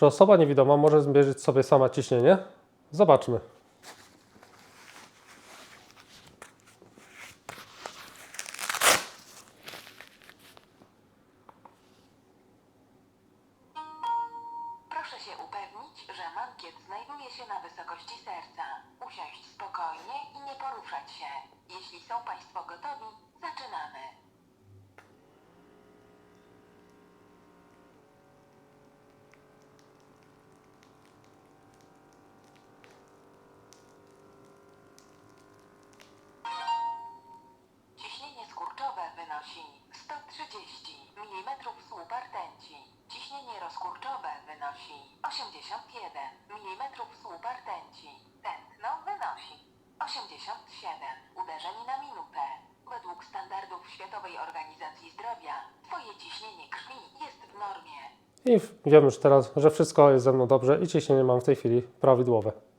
Czy osoba niewidoma może zmierzyć sobie sama ciśnienie? Zobaczmy. Proszę się upewnić, że mankiet znajduje się na wysokości serca. Usiąść spokojnie i nie poruszać się. Jeśli są Państwo wynosi 130 mm rtęci. Ciśnienie rozkurczowe wynosi 81 mm słupa rtęci. Tętno wynosi 87 uderzeń na minutę. Według standardów Światowej Organizacji Zdrowia Twoje ciśnienie krwi jest w normie. I wiem już teraz, że wszystko jest ze mną dobrze i ciśnienie mam w tej chwili prawidłowe.